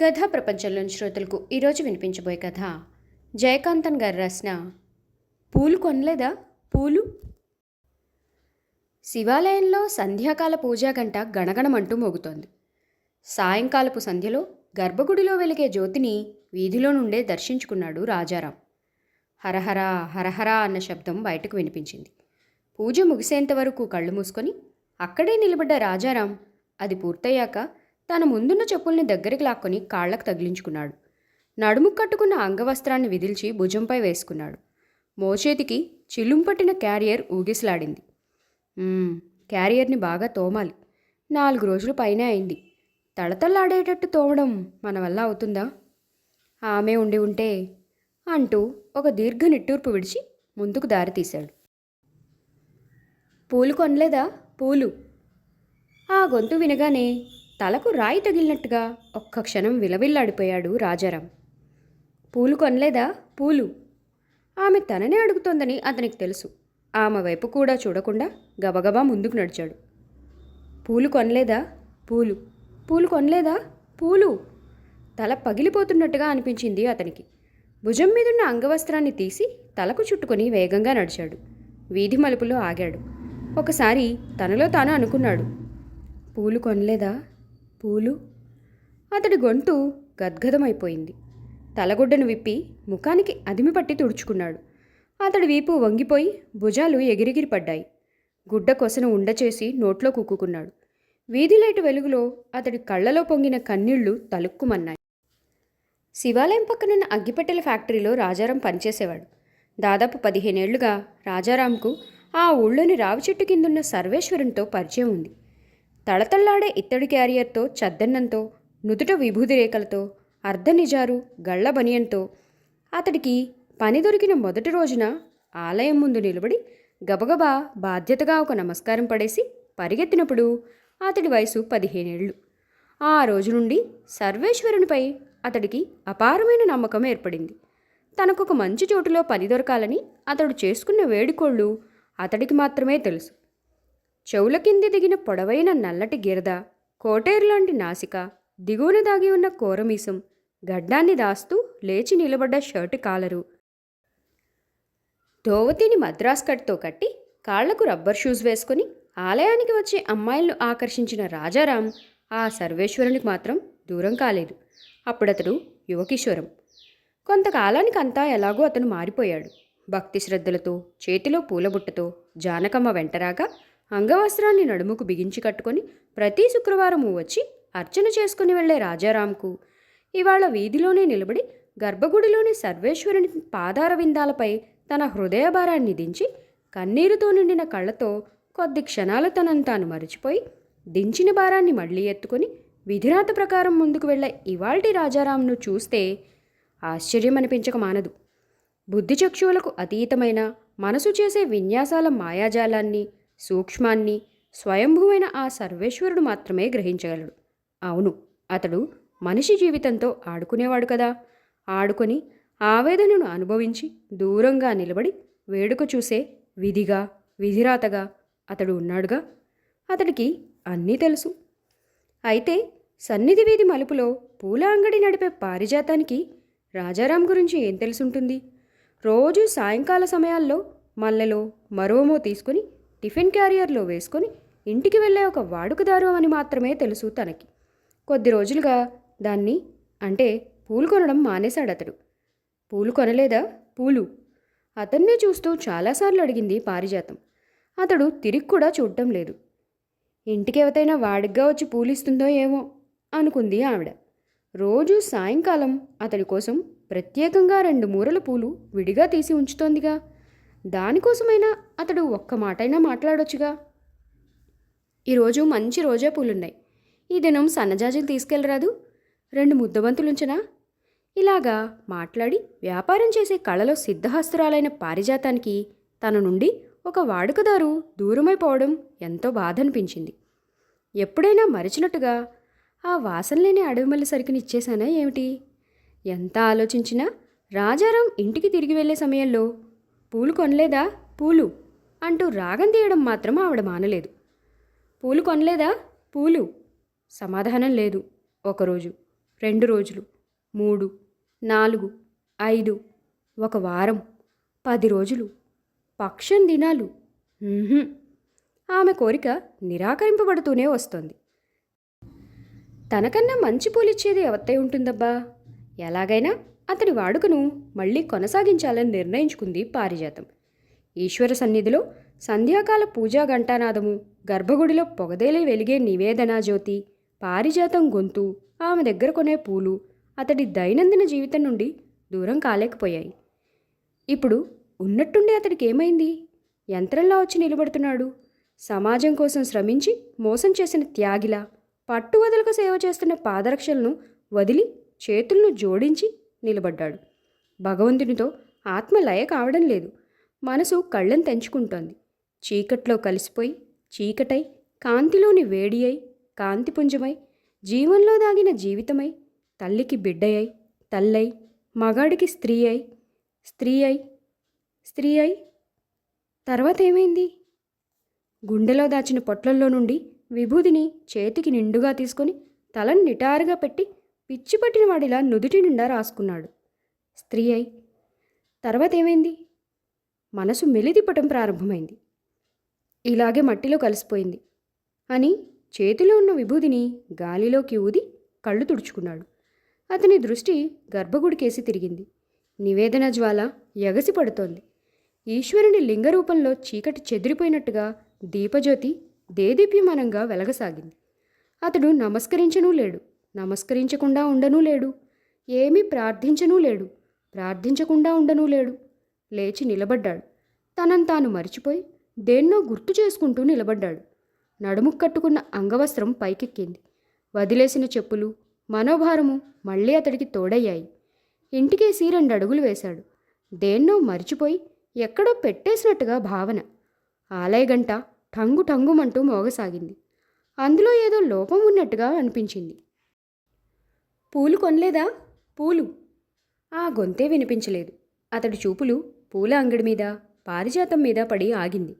కథా ప్రపంచంలోని శ్రోతలకు ఈరోజు వినిపించబోయే కథ జయకాంతన్ గారు రాసిన పూలు కొనలేదా? పూలు? శివాలయంలో సంధ్యాకాల పూజా గంట గణగణమంటూ మోగుతోంది. సాయంకాలపు సంధ్యలో గర్భగుడిలో వెలిగే జ్యోతిని వీధిలో నుండే దర్శించుకున్నాడు రాజారాం. హరహర హరహర అన్న శబ్దం బయటకు వినిపించింది. పూజ ముగిసేంత వరకు కళ్ళు మూసుకొని అక్కడే నిలబడ్డ రాజారాం అది పూర్తయ్యాక తన ముందున్న చెప్పుల్ని దగ్గరికి లాక్కొని కాళ్ళకు తగిలించుకున్నాడు. నడుము కట్టుకున్న అంగవస్త్రాన్ని విదిల్చి భుజంపై వేసుకున్నాడు. మోచేతికి చిల్లుంపట్టిన క్యారియర్ ఊగిసలాడింది. క్యారియర్ని బాగా తోమాలి. నాలుగు రోజులు పైనే అయింది. తడతల్లాడేటట్టు తోమడం మన వల్ల అవుతుందా? ఆమె ఉండి ఉంటే అంటూ ఒక దీర్ఘ నిట్టూర్పు విడిచి ముందుకు దారి తీశాడు. పూలు కొనలేదా? పూలు. ఆ గొంతు వినగానే తలకు రాయి తగిలినట్టుగా ఒక్క క్షణం విలవిల్లాడిపోయాడు రాజారాం. పూలు కొనలేదా? పూలు. ఆమె తననే అడుగుతోందని అతనికి తెలుసు. ఆమె వైపు కూడా చూడకుండా గబగబా ముందుకు నడిచాడు. పూలు కొనలేదా? పూలు. పూలు కొనలేదా? పూలు. తల పగిలిపోతున్నట్టుగా అనిపించింది అతనికి. భుజం మీదున్న అంగవస్త్రాన్ని తీసి తలకు చుట్టుకొని వేగంగా నడిచాడు. వీధి మలుపులో ఆగాడు. ఒకసారి తనలో తాను అనుకున్నాడు. పూలు కొనలేదా? పూలు. అతడి గొంతు గద్గదమైపోయింది. తలగుడ్డను విప్పి ముఖానికి అదిమి పట్టి తుడుచుకున్నాడు. అతడి వీపు వంగిపోయి భుజాలు ఎగిరిగిరి పడ్డాయి. గుడ్డ కొసను ఉండచేసి నోట్లో కుక్కుకున్నాడు. వీధి లైటు వెలుగులో అతడి కళ్ళలో పొంగిన కన్నీళ్ళు తలుక్కుమన్నాయి. శివాలయం పక్కనున్న అగ్గిపెట్టెల ఫ్యాక్టరీలో రాజారాం పనిచేసేవాడు. దాదాపు పదిహేనేళ్ళుగా రాజారాంకు ఆ ఊళ్ళోని రావి చెట్టు కిందున్న సర్వేశ్వరునితో పరిచయం ఉంది. తళతళ్ళాడే ఇత్తడి క్యారియర్తో చద్దన్నంతో నుదుట విభూతి రేఖలతో అర్ధనిజారు గళ్ళ బనియంతో అతడికి పని దొరికిన మొదటి రోజున ఆలయం ముందు నిలబడి గబగబా బాధ్యతగా ఒక నమస్కారం పడేసి పరిగెత్తినప్పుడు అతడి వయసు పదిహేనేళ్ళు. ఆ రోజు నుండి సర్వేశ్వరునిపై అతడికి అపారమైన నమ్మకం ఏర్పడింది. తనకొక మంచి చోటులో పని దొరకాలని అతడు చేసుకున్న వేడుకోళ్ళు అతడికి మాత్రమే తెలుసు. చెవుల కింది దిగిన పొడవైన నల్లటి గిరద కోటేరు లాంటి నాసిక దిగువన దాగి ఉన్న కోరమీసం గడ్డాన్ని దాస్తూ లేచి నిలబడ్డ షర్టు కాలరు. ధోవతిని మద్రాస్ కట్తో కట్టి కాళ్ళకు రబ్బర్ షూస్ వేసుకొని ఆలయానికి వచ్చే అమ్మాయిలను ఆకర్షించిన రాజారాం ఆ సర్వేశ్వరునికి మాత్రం దూరం కాలేదు. అప్పుడతడు యువకిషోరం కొంతకాలానికి అంతా ఎలాగో అతను మారిపోయాడు. భక్తి శ్రద్ధలతో చేతిలో పూలబుట్టతో జానకమ్మ వెంటరాగా అంగవస్త్రాన్ని నడుముకు బిగించి కట్టుకొని ప్రతి శుక్రవారము వచ్చి అర్చన చేసుకుని వెళ్ళే రాజారాంకు. ఇవాళ వీధిలోనే నిలబడి గర్భగుడిలోని సర్వేశ్వరుని పాదార విందాలపై తన హృదయభారాన్ని దించి కన్నీరుతో నిండిన కళ్ళతో కొద్ది క్షణాలు తనను తాను మరిచిపోయి దించిన భారాన్ని మళ్ళీ ఎత్తుకొని విధిరాత ప్రకారం ముందుకు వెళ్ళే ఇవాల్టి రాజారాంను చూస్తే ఆశ్చర్యం అనిపించక మానదు. బుద్ధిచక్షువులకు అతీతమైన మనసు చేసే విన్యాసాల మాయాజాలాన్ని సూక్ష్మాన్ని స్వయంభువైన ఆ సర్వేశ్వరుడు మాత్రమే గ్రహించగలడు. అవును అతడు మనిషి జీవితంతో ఆడుకునేవాడు కదా. ఆడుకొని ఆవేదనను అనుభవించి దూరంగా నిలబడి వేడుక చూసే విధిగా విధిరాతగా అతడు ఉన్నాడుగా? అతడికి అన్నీ తెలుసు. అయితే సన్నిధి వీధి మలుపులో పూల అంగడి నడిపే పారిజాతానికి రాజారాం గురించి ఏం తెలుసుంటుంది? రోజు సాయంకాల సమయాల్లో మల్లెలో మరోమో తీసుకుని టిఫిన్ క్యారియర్లో వేసుకొని ఇంటికి వెళ్ళే ఒక వాడుకదారు అని మాత్రమే తెలుసు తనకి. కొద్ది రోజులుగా దాన్ని అంటే పూలు కొనడం మానేశాడు అతడు పూలు కొనలేదా? పూలు. అతన్నే చూస్తూ చాలాసార్లు అడిగింది పారిజాతం. అతడు తిరిగి కూడా చూడటం లేదు. ఇంటికి ఎవతైనా వాడిగ్గా వచ్చి పూలు ఇస్తుందో ఏమో అనుకుంది ఆవిడ. రోజు సాయంకాలం అతడి కోసం ప్రత్యేకంగా రెండు మూరల పూలు విడిగా తీసి ఉంచుతోందిగా. దానికోసమైనా అతడు ఒక్క మాటైనా మాట్లాడొచ్చుగా. ఈరోజు మంచి రోజా పూలున్నాయి. ఈ దినం సన్నజాజులు తీసుకెళ్ళరాదు. రెండు ముద్దబంతులుంచనా? ఇలాగా మాట్లాడి వ్యాపారం చేసే కళలో సిద్ధహస్తురాలైన పారిజాతానికి తన నుండి ఒక వాడుకదారు దూరమైపోవడం ఎంతో బాధ అనిపించింది ఎప్పుడైనా మరిచినట్టుగా ఆ వాసన లేని అడవిమల్లి సరుకుని ఇచ్చేశానా ఏమిటి? ఎంత ఆలోచించినా రాజారాం ఇంటికి తిరిగి వెళ్ళే సమయంలో పూలు కొనలేదా? పూలు అంటూ రాగం తీయడం మాత్రం ఆవిడ మానలేదు. పూలు కొనలేదా? పూలు. సమాధానం లేదు. ఒకరోజు రెండు రోజులు మూడు నాలుగు ఐదు ఒక వారం పది రోజులు పక్షం దినాలు. ఆమె కోరిక నిరాకరింపబడుతూనే వస్తోంది. తనకన్నా మంచి పూలిచ్చేది ఎవత్తై ఉంటుందబ్బా? ఎలాగైనా అతడి వాడుకను మళ్ళీ కొనసాగించాలని నిర్ణయించుకుంది పారిజాతం. ఈశ్వర సన్నిధిలో సంధ్యాకాల పూజా ఘంటానాదము గర్భగుడిలో పొగదేలే వెలిగే నివేదనా జ్యోతి పారిజాతం గొంతు ఆమె దగ్గర కొనే పూలు అతడి దైనందిన జీవితం నుండి దూరం కాలేకపోయాయి. ఇప్పుడు ఉన్నట్టుండి అతడికి ఏమైంది యంత్రంలా వచ్చి నిలబడుతున్నాడు. సమాజం కోసం శ్రమించి మోసం చేసిన త్యాగిలా పట్టువదలకు సేవ చేస్తున్న పాదరక్షలను వదిలి చేతులను జోడించి నిలబడ్డాడు. భగవంతునితో ఆత్మ లయ కావడం లేదు. మనసు కళ్ళను తెంచుకుంటోంది. చీకట్లో కలిసిపోయి చీకటై కాంతిలోని వేడి అయి కాంతిపుంజమై జీవంలో దాగిన జీవితమై తల్లికి బిడ్డయ్యై తల్లై మగాడికి స్త్రీ అయి స్త్రీ అయి స్త్రీ అయి తర్వాత ఏమైంది? గుండెలో దాచిన పొట్లల్లో నుండి విభూదిని చేతికి నిండుగా తీసుకొని తలను నిటారుగా పెట్టి పిచ్చి పట్టిన వాడిలా నుదుటి నిండా రాసుకున్నాడు. స్త్రీ అయి తర్వాత ఏమైంది మనసు మెలిదిప్పటం ప్రారంభమైంది. ఇలాగే మట్టిలో కలిసిపోయింది. అని చేతిలో ఉన్న విభూదిని గాలిలోకి ఊది కళ్ళు తుడుచుకున్నాడు. అతని దృష్టి గర్భగుడికేసి తిరిగింది. నివేదన జ్వాల ఎగసి పడుతోంది. ఈశ్వరుని లింగ రూపంలో చీకటి చెదిరిపోయినట్టుగా దీపజ్యోతి దేదీప్యమానంగా వెలగసాగింది. అతడు నమస్కరించనూ లేడు. నమస్కరించకుండా ఉండనూ లేడు. ఏమీ ప్రార్థించనూ లేడు. ప్రార్థించకుండా ఉండనూ లేడు. లేచి నిలబడ్డాడు. తనను తాను మరిచిపోయి దేన్నో గుర్తు చేసుకుంటూ నిలబడ్డాడు. నడుము కట్టుకున్న అంగవస్త్రం పైకెక్కింది. వదిలేసిన చెప్పులు మనోభారము మళ్ళీ అతడికి తోడయ్యాయి. ఇంటికేసి రెండు అడుగులు వేశాడు. దేన్నో మరిచిపోయి ఎక్కడో పెట్టేసినట్టుగా భావన. ఆలయగంట టంగు టంగుమంటూ మోగసాగింది. అందులో ఏదో లోపం ఉన్నట్టుగా అనిపించింది. పూలు కొనలేదా? పూలు. ఆ గొంతే వినిపించలేదు. అతడి చూపులు పూల అంగడి మీద పారిజాతం మీద పడి ఆగింది.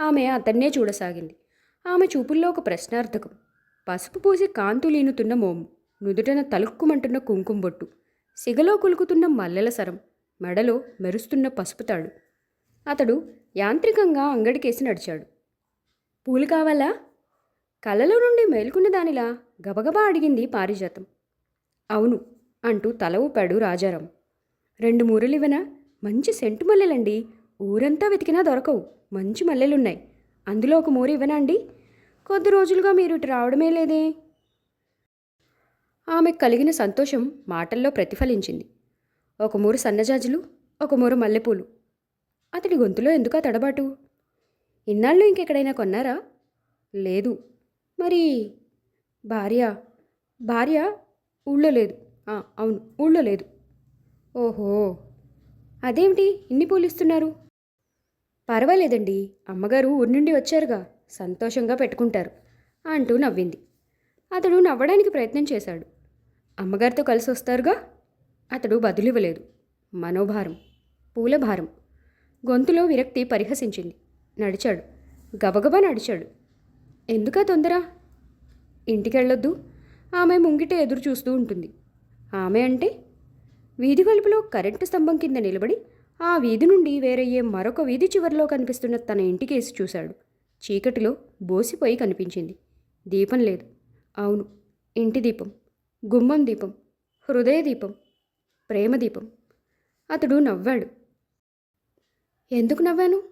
ఆమె అతన్నే చూడసాగింది. ఆమె చూపుల్లో ఒక ప్రశ్నార్థకం. పసుపు పూసి కాంతులీనుతున్న మోము నుదుటన తలుక్కుమంటున్న కుంకుమ బొట్టు సిగలో కులుకుతున్న మల్లెల సరం మెడలో మెరుస్తున్న పసుపుతాడు అతడు యాంత్రికంగా అంగడికేసి నడిచాడు. పూలు కావాలా? కళ్ళలో నుండి మేల్కున్న దానిలా గబగబా అడిగింది పారిజాతం. అవును అంటూ తల ఊపాడు రాజారాం. రెండు మూరలివనా మంచి సెంటు మల్లెలండి. ఊరంతా వెతికినా దొరకవు. మంచి మల్లెలున్నాయి. అందులో ఒక మూర ఇవ్వనా అండి? కొద్ది రోజులుగా మీరు ఇటు రావడమే లేదే? ఆమెకు కలిగిన సంతోషం మాటల్లో ప్రతిఫలించింది. ఒక మూర సన్నజాజులు ఒక మూర మల్లెపూలు. అతడి గొంతులో ఎందుకా తడబాటు? ఇన్నాళ్ళు ఇంకెక్కడైనా కొన్నారా? లేదు. మరి భార్య? భార్య ఊళ్ళో లేదు. అవును ఊళ్ళో లేదు. ఓహో. అదేమిటి? ఇన్ని పూలు ఇస్తున్నారు పర్వాలేదండి. అమ్మగారు ఊరి నుండి వచ్చారుగా. సంతోషంగా పెట్టుకుంటారు అంటూ నవ్వింది. అతడు నవ్వడానికి ప్రయత్నం చేశాడు. అమ్మగారితో కలిసి వస్తారుగా? అతడు బదులివ్వలేదు. మనోభారం పూలభారం గొంతులో విరక్తి పరిహసించింది. నడిచాడు. గబగబా నడిచాడు. ఎందుకా తొందర? ఇంటికెళ్ళొద్దు? ఆమె ముంగిట ఎదురు చూస్తూ ఉంటుంది. ఆమె అంటే? వీధి వలుపులో కరెంటు స్తంభం కింద నిలబడి ఆ వీధి నుండి వేరయ్యే మరొక వీధి చివరిలో కనిపిస్తున్న తన ఇంటికేసి చూశాడు. చీకటిలో బోసిపోయి కనిపించింది. దీపం లేదు. అవును ఇంటి దీపం గుమ్మం దీపం హృదయ దీపం ప్రేమ దీపం. అతడు నవ్వాడు. ఎందుకు నవ్వాను?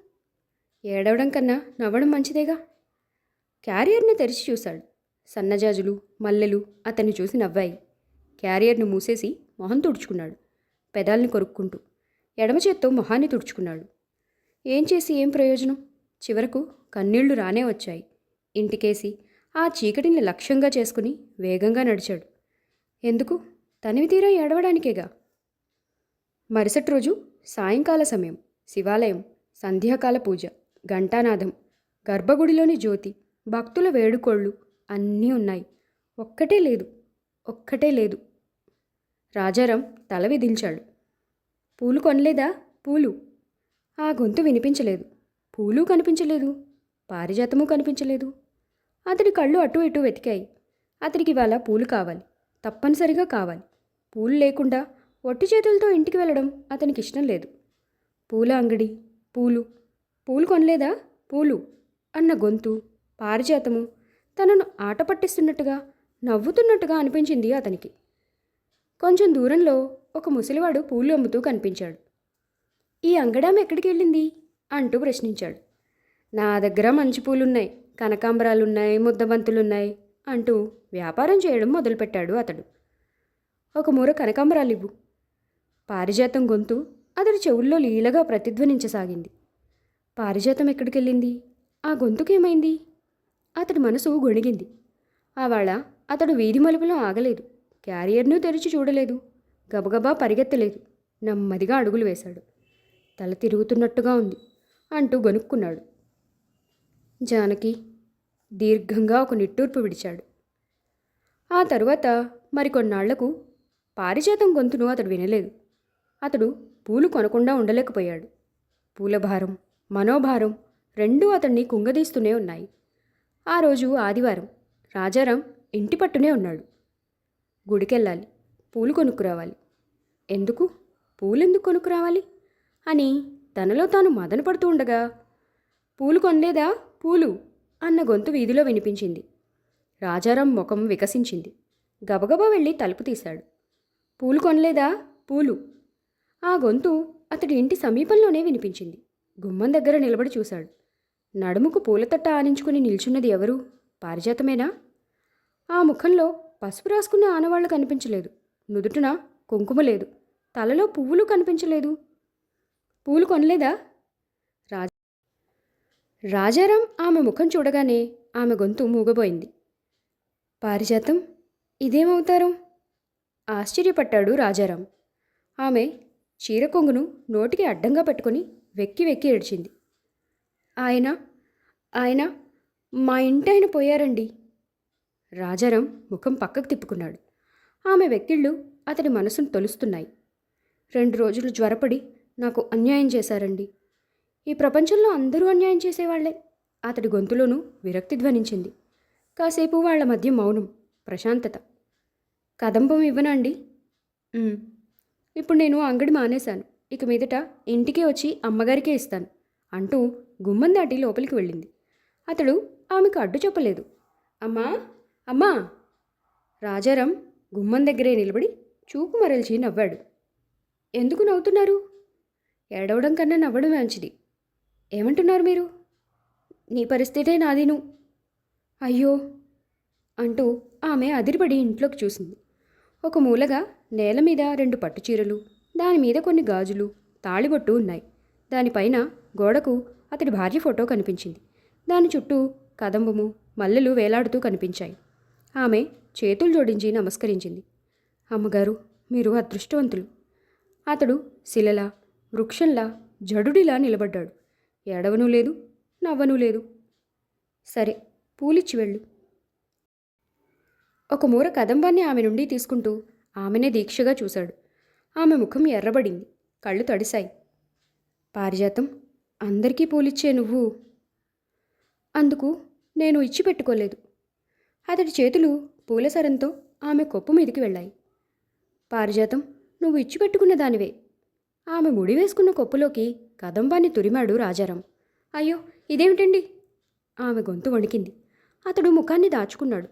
ఏడవడం కన్నా నవ్వడం మంచిదేగా? క్యారియర్ని తెరిచి చూశాడు. సన్నజాజులు మల్లెలు అతన్ని చూసి నవ్వాయి. క్యారియర్ను మూసేసి మొహం తుడుచుకున్నాడు. పెదాల్ని కొరుక్కుంటూ ఎడమ చేత్తో మొహాన్ని తుడుచుకున్నాడు. ఏం చేసి ఏం ప్రయోజనం? చివరకు కన్నీళ్ళు రానే వచ్చాయి. ఇంటికేసి ఆ చీకటిని లక్ష్యంగా చేసుకుని వేగంగా నడిచాడు. ఎందుకు? తనివి తీరా ఏడవడానికేగా? మరుసటి రోజు సాయంకాల సమయం శివాలయం సంధ్యాకాల పూజ ఘంటానాదం గర్భగుడిలోని జ్యోతి భక్తుల వేడుకోళ్ళు అన్నీ ఉన్నాయి. ఒక్కటే లేదు ఒక్కటే లేదు. రాజారాం తల విధించాడు పూలు కొనలేదా? పూలు. ఆ గొంతు వినిపించలేదు. పూలు కనిపించలేదు పారిజాతము కనిపించలేదు. అతడి కళ్ళు అటు ఇటు వెతికాయి. అతడికి ఇవాళ పూలు కావాలి తప్పనిసరిగా కావాలి. పూలు లేకుండా ఒట్టి చేతులతో ఇంటికి వెళ్ళడం అతనికి ఇష్టం లేదు. పూల అంగడి పూలు. పూలు కొనలేదా? పూలు. అన్న గొంతు పారిజాతము తనను ఆట పట్టిస్తున్నట్టుగా నవ్వుతున్నట్టుగా అనిపించింది అతనికి. కొంచెం దూరంలో ఒక ముసలివాడు పూలు అమ్ముతూ కనిపించాడు. ఈ అంగడాం ఎక్కడికి వెళ్ళింది? అంటూ ప్రశ్నించాడు. నా దగ్గర మంచి పూలున్నాయి కనకాంబరాలున్నాయి ముద్దబంతులున్నాయి అంటూ వ్యాపారం చేయడం మొదలుపెట్టాడు అతడు. ఒక మూర కనకాంబరాలు ఇవ్వు పారిజాతం గొంతు అతడి చెవుల్లో లీలగా ప్రతిధ్వనించసాగింది. పారిజాతం ఎక్కడికెళ్ళింది? ఆ గొంతుకేమైంది? అతడి మనసు గొణిగింది. ఆవాళ అతడు వీధి మలుపులో ఆగలేదు. క్యారియర్ను తెరిచి చూడలేదు. గబగబా పరిగెత్తలేదు. నెమ్మదిగా అడుగులు వేశాడు. తల తిరుగుతున్నట్టుగా ఉంది అంటూ గొనుక్కున్నాడు. జానకి దీర్ఘంగా ఒక నిట్టూర్పు విడిచాడు. ఆ తరువాత మరికొన్నాళ్ళకు పారిజాతం గొంతును అతడు వినలేదు. అతడు పూలు కొనకుండా ఉండలేకపోయాడు. పూల భారం మనోభారం రెండూ అతన్ని కుంగదీస్తూనే ఉన్నాయి. ఆ రోజు ఆదివారం రాజారాం ఇంటి పట్టునే ఉన్నాడు. గుడికెళ్ళాలి పూలు కొనుక్కురావాలి. ఎందుకు? పూలెందుకు కొనుక్కురావాలి? అని తనలో తాను మదన పడుతూ ఉండగా పూలు కొనలేదా? పూలు! అన్న గొంతు వీధిలో వినిపించింది. రాజారాం ముఖం వికసించింది. గబగబా వెళ్ళి తలుపు తీశాడు. పూలు కొనలేదా? పూలు! ఆ గొంతు అతడి ఇంటి సమీపంలోనే వినిపించింది. గుమ్మం దగ్గర నిలబడి చూశాడు. నడుముకు పూలతట్ట ఆనించుకుని నిల్చున్నది ఎవరు? పారిజాతమేనా? ఆ ముఖంలో పసుపు రాసుకున్న ఆనవాళ్ళు కనిపించలేదు. నుదుటన కుంకుమ లేదు. తలలో పువ్వులు కనిపించలేదు. పూలు కొనలేదా? రాజ రాజారాం ఆమె ముఖం చూడగానే ఆమె గొంతు మూగబోయింది. పారిజాతం? ఇదేమవుతారం? ఆశ్చర్యపడ్డాడు రాజారాం. ఆమె చీర కొంగును నోటికి అడ్డంగా పెట్టుకుని వెక్కి వెక్కి ఏడ్చింది. ఆయన ఆయన మా ఇంటాయన పోయారండి. రాజారాం ముఖం పక్కకు తిప్పుకున్నాడు. ఆమె వెక్కిళ్ళు అతని మనసును తొలుస్తున్నాయి. రెండు రోజులు జ్వరపడి నాకు అన్యాయం చేశారండి. ఈ ప్రపంచంలో అందరూ అన్యాయం చేసేవాళ్ళే. అతడి గొంతులోనూ విరక్తి ధ్వనించింది. కాసేపు వాళ్ళ మధ్య మౌనం ప్రశాంతత. కదంబం ఇవ్వనండి ఇప్పుడు నేను అంగడి మానేశాను. ఇక మీదట ఇంటికే వచ్చి అమ్మగారికే ఇస్తాను. అంటూ గుమ్మం దాటి లోపలికి వెళ్ళింది. అతడు ఆమెకు అడ్డు చెప్పలేదు. అమ్మా అమ్మా! రాజారాం గుమ్మం దగ్గరే నిలబడి చూపు మరల్చి నవ్వాడు. ఎందుకు నవ్వుతున్నారు? ఏడవడం కన్నా నవ్వడం మంచిది. ఏమంటున్నారు మీరు? నీ పరిస్థితే నాదిను. అయ్యో! అంటూ ఆమె అదిరిపడి ఇంట్లోకి చూసింది. ఒక మూలగా నేల మీద రెండు పట్టు చీరలు దాని మీద కొన్ని గాజులు తాళిబొట్టు ఉన్నాయి. దానిపైన గోడకు అతడి భార్య ఫోటో కనిపించింది. దాని చుట్టూ కదంబము మల్లెలు వేలాడుతూ కనిపించాయి. ఆమె చేతులు జోడించి నమస్కరించింది. అమ్మగారు మీరు అదృష్టవంతులు. అతడు శిలలా వృక్షంలా జడుడిలా నిలబడ్డాడు. ఏడవనూ లేదు నవ్వనూ లేదు. సరే పూలిచ్చి వెళ్ళు. ఒక మూర కదంబాన్ని ఆమె నుండి తీసుకుంటూ ఆమెనే దీక్షగా చూశాడు. ఆమె ముఖం ఎర్రబడింది కళ్ళు తడిశాయి. పారిజాతం అందరికీ పూలిచ్చే నువ్వు. అందుకు నేను ఇచ్చి పెట్టుకోలేదు. అతడి చేతులు పూలసరంతో ఆమె కొప్పు మీదికి వెళ్ళాయి. పారిజాతం నువ్వు ఇచ్చి పెట్టుకున్న దానివే. ఆమె ముడి వేసుకున్న కొప్పులోకి కదంబాన్ని తురిమాడు రాజారాం. అయ్యో ఇదేమిటండి? ఆమె గొంతు వణికింది. అతడు ముఖాన్ని దాచుకున్నాడు.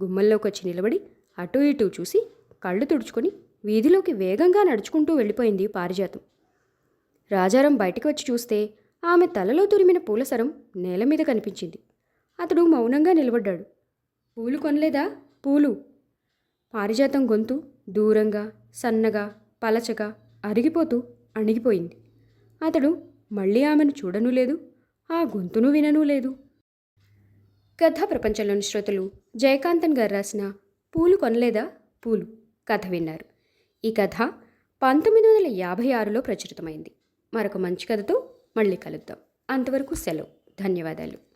గుమ్మల్లోకి వచ్చి నిలబడి అటూ ఇటూ చూసి కళ్ళు తుడుచుకొని వీధిలోకి వేగంగా నడుచుకుంటూ వెళ్ళిపోయింది పారిజాతం. రాజారాం బయటికి వచ్చి చూస్తే ఆమె తలలో తురిమిన పూలసరం నేల మీద కనిపించింది. అతడు మౌనంగా నిలబడ్డాడు. పూలు కొనలేదా? పూలు. పారిజాతం గొంతు దూరంగా సన్నగా పలచగా అరిగిపోతూ అణిగిపోయింది. అతడు మళ్ళీ ఆమెను చూడనూ లేదు ఆ గొంతును విననూ లేదు. కథా ప్రపంచంలోని శ్రోతలు జయకాంతన్ గారు రాసిన పూలు కొనలేదా? పూలు కథ విన్నారు. ఈ కథ పంతొమ్మిది వందల యాభై ఆరులో ప్రచురితమైంది. మరొక మంచి కథతో మళ్ళీ కలుద్దాం. అంతవరకు సెలవు. ధన్యవాదాలు.